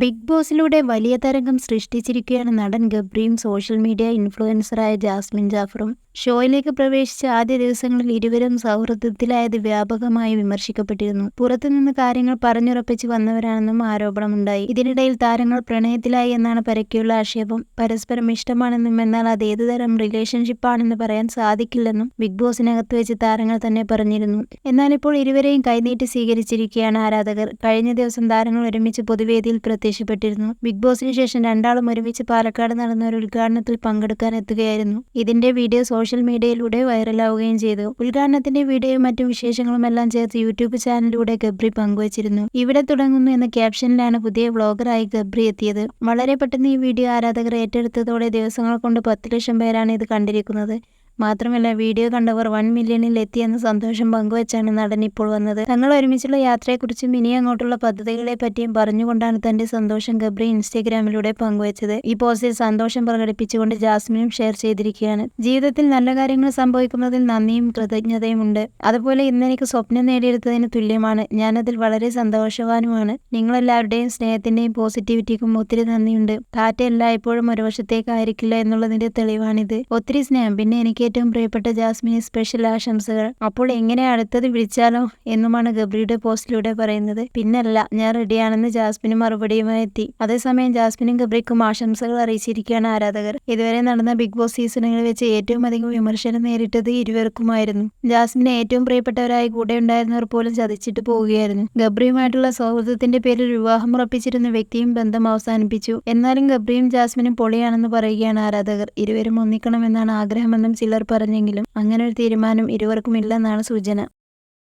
Big ബോസിലൂടെ വലിയ തരംഗം സൃഷ്ടിച്ചിരിക്കുകയാണ് നടൻ ഗബ്രിയും സോഷ്യൽ മീഡിയ ഇൻഫ്ലുവൻസറായ ജാസ്മിൻ ജാഫറും. ഷോയിലേക്ക് പ്രവേശിച്ച ആദ്യ ദിവസങ്ങളിൽ ഇരുവരും സൗഹൃദത്തിലായത് വ്യാപകമായി വിമർശിക്കപ്പെട്ടിരുന്നു. പുറത്തുനിന്ന് കാര്യങ്ങൾ പറഞ്ഞുറപ്പിച്ച് വന്നവരാണെന്നും ആരോപണമുണ്ടായി. ഇതിനിടയിൽ താരങ്ങൾ പ്രണയത്തിലായി എന്നാണ് പരക്കെയുള്ള ആക്ഷേപം. പരസ്പരം ഇഷ്ടമാണെന്നും എന്നാൽ അത് ഏതുതരം റിലേഷൻഷിപ്പാണെന്ന് പറയാൻ സാധിക്കില്ലെന്നും ബിഗ് ബോസിനകത്ത് വെച്ച് താരങ്ങൾ തന്നെ പറഞ്ഞിരുന്നു. എന്നാൽ ഇപ്പോൾ ഇരുവരെയും കൈനീട്ടി സ്വീകരിച്ചിരിക്കുകയാണ് ആരാധകർ. കഴിഞ്ഞ ദിവസം താരങ്ങൾ ഒരുമിച്ച് പൊതുവേദിയിൽ പ്രത്യക്ഷപ്പെട്ടിരുന്നു. ബിഗ് ബോസിന് ശേഷം രണ്ടാളും ഒരുമിച്ച് പാലക്കാട് നടന്ന ഒരു ഉദ്ഘാടനത്തിൽ പങ്കെടുക്കാൻ എത്തുകയായിരുന്നു. ഇതിന്റെ വീഡിയോ സോഷ്യൽ മീഡിയയിലൂടെ വൈറലാവുകയും ചെയ്തു. ഉദ്ഘാടനത്തിന്റെ വീഡിയോയും മറ്റു വിശേഷങ്ങളും എല്ലാം ചേർത്ത് യൂട്യൂബ് ചാനലിലൂടെ ഗബ്രി പങ്കുവച്ചിരുന്നു. ഇവിടെ തുടങ്ങുന്നു എന്ന ക്യാപ്ഷനിലാണ് പുതിയ വ്ളോഗറായി ഗബ്രി എത്തിയത്. വളരെ പെട്ടെന്ന് ഈ വീഡിയോ ആരാധകർ ഏറ്റെടുത്തതോടെ ദിവസങ്ങൾ കൊണ്ട് പത്ത് ലക്ഷം പേരാണ് ഇത് കണ്ടിരിക്കുന്നത്. മാത്രമല്ല വീഡിയോ കണ്ടവർ വൺ മില്യണിൽ എത്തിയെന്ന സന്തോഷം പങ്കുവച്ചാണ് നടൻ ഇപ്പോൾ വന്നത്. തങ്ങൾ ഒരുമിച്ചുള്ള യാത്രയെക്കുറിച്ചും ഇനി അങ്ങോട്ടുള്ള പദ്ധതികളെ പറ്റിയും പറഞ്ഞുകൊണ്ടാണ് തന്റെ സന്തോഷം ഗബ്രി ഇൻസ്റ്റഗ്രാമിലൂടെ പങ്കുവച്ചത്. ഈ പോസ്റ്റിൽ സന്തോഷം പ്രകടിപ്പിച്ചുകൊണ്ട് ജാസ്മിനും ഷെയർ ചെയ്തിരിക്കുകയാണ്. ജീവിതത്തിൽ നല്ല കാര്യങ്ങൾ സംഭവിക്കുന്നതിൽ നന്ദിയും കൃതജ്ഞതയും ഉണ്ട് അതുപോലെ ഇന്ന് എനിക്ക് സ്വപ്നം നേടിയെടുത്തതിന് തുല്യമാണ്. ഞാനതിൽ വളരെ സന്തോഷവാനുമാണ്. നിങ്ങളെല്ലാവരുടെയും സ്നേഹത്തിന്റെയും പോസിറ്റിവിറ്റിക്കും ഒത്തിരി നന്ദിയുണ്ട്. കാറ്റ് എല്ലായ്പ്പോഴും ഒരു വശത്തേക്കായിരിക്കില്ല എന്നുള്ളതിന്റെ തെളിവാണിത്. ഒത്തിരി സ്നേഹം. പിന്നെ എനിക്ക് ഏറ്റവും പ്രിയപ്പെട്ട ജാസ്മിന് സ്പെഷ്യൽ ആശംസകൾ. അപ്പോൾ എങ്ങനെ അടുത്തത് വിളിച്ചാലോ എന്നുമാണ് ഗബ്രിയുടെ പോസ്റ്റിലൂടെ പറയുന്നത്. പിന്നല്ല ഞാൻ റെഡിയാണെന്ന് ജാസ്മിന് മറുപടിയുമായി എത്തി. അതേസമയം ജാസ്മിനും ഗബ്രിക്കും ആശംസകൾ അറിയിച്ചിരിക്കുകയാണ് ആരാധകർ. ഇതുവരെ നടന്ന ബിഗ് ബോസ് സീസണുകളിൽ വെച്ച് ഏറ്റവും അധികം വിമർശനം നേരിട്ടത് ഇരുവർക്കുമായിരുന്നു. ജാസ്മിന് ഏറ്റവും പ്രിയപ്പെട്ടവരായി കൂടെ ഉണ്ടായിരുന്നവർ പോലും ചതിച്ചിട്ട് പോവുകയായിരുന്നു. ഗബ്രിയുമായിട്ടുള്ള സൗഹൃദത്തിന്റെ പേരിൽ വിവാഹം ഉറപ്പിച്ചിരുന്ന വ്യക്തിയും ബന്ധം അവസാനിപ്പിച്ചു. എന്നാലും ഗബ്രിയും ജാസ്മിനും പൊളിയാണെന്ന് പറയുകയാണ് ആരാധകർ. ഇരുവരും ഒന്നിക്കണമെന്നാണ് ആഗ്രഹമെന്നും പറഞ്ഞെങ്കിലും അങ്ങനെ ഒരു തീരുമാനം ഇരുവർക്കും ഇല്ലെന്നാണ് സൂചന.